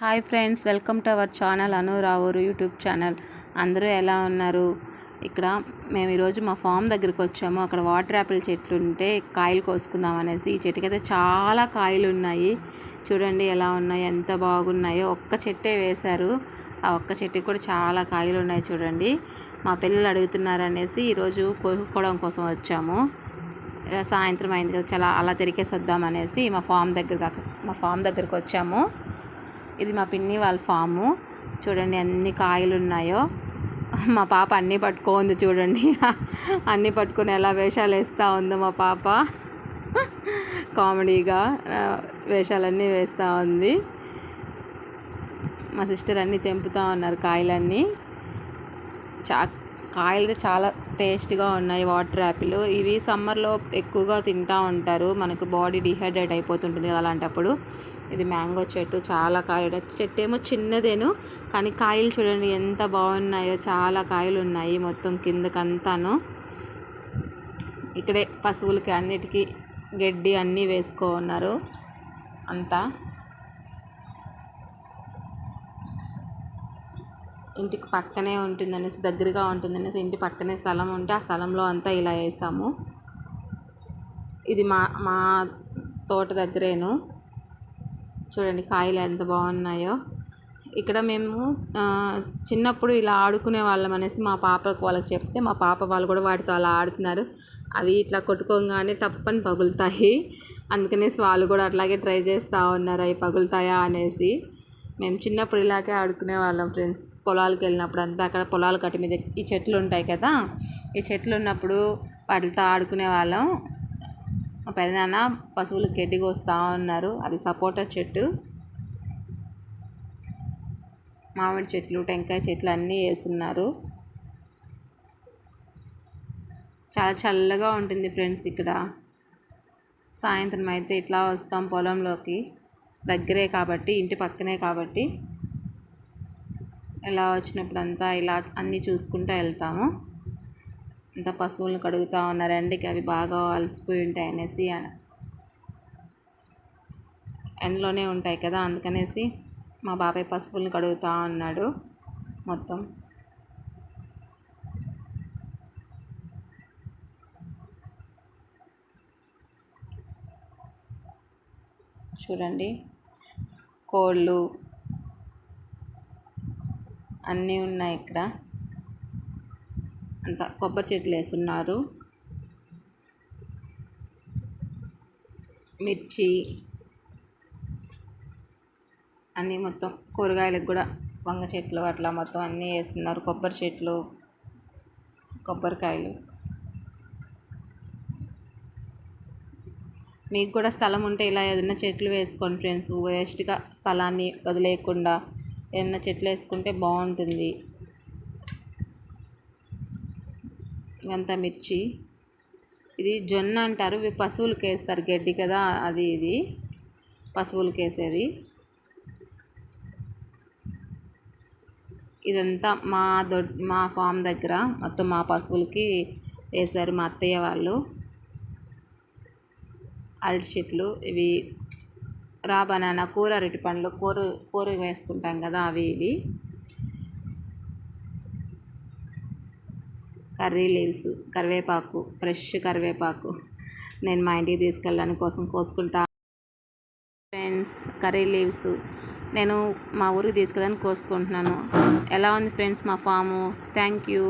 Hi friends welcome to our channel Anu YouTube channel. అందరూ ఎలా ఉన్నారు? ఇక్కడ మేము ఈరోజు మా ఫామ్ దగ్గరికి వచ్చాము. అక్కడ వాటర్ యాపిల్ చెట్లు ఉంటే కాయలు కోసుకుందాం అనేసి. ఈ చెట్టుకి అయితే చాలా కాయలు ఉన్నాయి. చూడండి ఎలా ఉన్నాయి ఎంత బాగున్నాయో. ఒక్క చెట్టే వేశారు. ఆ ఒక్క చెట్టుకి కూడా చాలా కాయలు ఉన్నాయి చూడండి. మా పిల్లలు అడుగుతున్నారు అనేసి ఈరోజు కోసుకోవడం కోసం వచ్చాము. సాయంత్రం అయింది కదా చాలా అలా తిరిగేసి వద్దామనేసి మా ఫామ్ దగ్గర దాకా మా ఫామ్ దగ్గరికి వచ్చాము. ఇది మా పిన్ని వాళ్ళ ఫాము. చూడండి ఎన్ని కాయలు ఉన్నాయో మా పాప అన్నీ పట్టుకోంది చూడండి. అన్నీ పట్టుకుని ఎలా వేషాలు వేస్తూ ఉందో మా పాప. కామెడీగా వేషాలన్నీ వేస్తూ ఉంది. మా సిస్టర్ అన్నీ తెంపుతూ ఉన్నారు కాయలన్నీ. చాక్ కాయలు చాలా టేస్ట్గా ఉన్నాయి వాటర్ యాపిల్. ఇవి సమ్మర్లో ఎక్కువగా తింటూ ఉంటారు. మనకు బాడీ డిహైడ్రేట్ అయిపోతుంటుంది కదా అలాంటప్పుడు. ఇది మ్యాంగో చెట్టు చాలా కాయలు. చెట్టు ఏమో చిన్నదేను కానీ కాయలు చూడండి ఎంత బాగున్నాయో. చాలా కాయలు ఉన్నాయి మొత్తం కిందకంతాను. ఇక్కడే పశువులకి అన్నిటికీ గడ్డి అన్నీ వేసుకో ఉన్నారు. అంతా. ఇంటికి పక్కనే ఉంటుందనేసి దగ్గరగా ఉంటుందనేసి ఇంటి పక్కనే స్థలం ఉంటే ఆ స్థలంలో అంతా ఇలా వేసాము. ఇది మా మా తోట దగ్గరేను. చూడండి కాయలు ఎంత బాగున్నాయో. ఇక్కడ మేము చిన్నప్పుడు ఇలా ఆడుకునే వాళ్ళం అనేసి మా పాపకు వాళ్ళకి చెప్తే మా పాప వాళ్ళు కూడా వాటితో అలా ఆడుతున్నారు. అవి ఇట్లా కొట్టుకోగానే టప్పని పగులుతాయి. అందుకనేసి వాళ్ళు కూడా అట్లాగే ట్రై చేస్తూ ఉన్నారు అవి పగులుతాయా అనేసి. మేము చిన్నప్పుడు ఇలాగే ఆడుకునే వాళ్ళం ఫ్రెండ్స్. పొలాలకు వెళ్ళినప్పుడు అంతా అక్కడ పొలాల కట్ట మీద ఈ చెట్లు ఉంటాయి కదా. ఈ చెట్లు ఉన్నప్పుడు వాటితో ఆడుకునే వాళ్ళం. మా పెదనాన్న పశువులకు గడ్డి కోస్తూ ఉన్నారు. అది సపోటా చెట్టు. మామిడి చెట్లు టెంకాయ చెట్లు అన్నీ వేస్తున్నారు. చాలా చల్లగా ఉంటుంది ఫ్రెండ్స్ ఇక్కడ. సాయంత్రం అయితే ఇట్లా వస్తాం పొలంలోకి. దగ్గరే కాబట్టి ఇంటి పక్కనే కాబట్టి ఇలా వచ్చినప్పుడు అంతా ఇలా అన్నీ చూసుకుంటూ వెళ్తాము. అంతా పశువులను కడుగుతూ ఉన్నారు. అవి బాగా అలసిపోయి ఉంటాయి అనేసి ఎండలోనే ఉంటాయి కదా అందుకనేసి మా బాబాయ్ పశువులను కడుగుతూ ఉన్నాడు మొత్తం. చూడండి. కోళ్ళు అన్నీ ఉన్నాయి ఇక్కడ. అంత కొబ్బరి చెట్లు వేస్తున్నారు. మిర్చి అన్నీ మొత్తం కూరగాయలకు కూడా వంగ చెట్లు అట్లా మొత్తం అన్నీ వేస్తున్నారు. కొబ్బరి చెట్లు కొబ్బరికాయలు. మీకు కూడా స్థలం ఉంటే ఇలా ఏదైనా చెట్లు వేసుకోండి ఫ్రెండ్స్. వేస్ట్గా స్థలాన్ని వదిలేయకుండా ఏదైనా చెట్లు వేసుకుంటే బాగుంటుంది. ఇవంతా మిర్చి. ఇది జొన్న అంటారు. ఇవి పశువులకి వేస్తారు గడ్డి కదా అది ఇది. పశువులకి వేసేది ఇదంతా మా దొడ్ మా ఫామ్ దగ్గర మొత్తం మా పశువులకి వేశారు మా అత్తయ్య వాళ్ళు. అరటి చెట్లు ఇవి రా బనానా కూర అరటి పండ్లు కూర కూర వేసుకుంటాం కదా అవి ఇవి. కర్రీ లీవ్స్ కరివేపాకు ఫ్రెష్ కరివేపాకు నేను మా ఇంటికి తీసుకెళ్ళడానికి కోసం కోసుకుంటా. ఫ్రెండ్స్ కర్రీ లీవ్స్ నేను మా ఊరికి తీసుకెళ్ళడానికి కోసుకుంటున్నాను. ఎలా ఉంది ఫ్రెండ్స్ మా ఫాము? Thank you.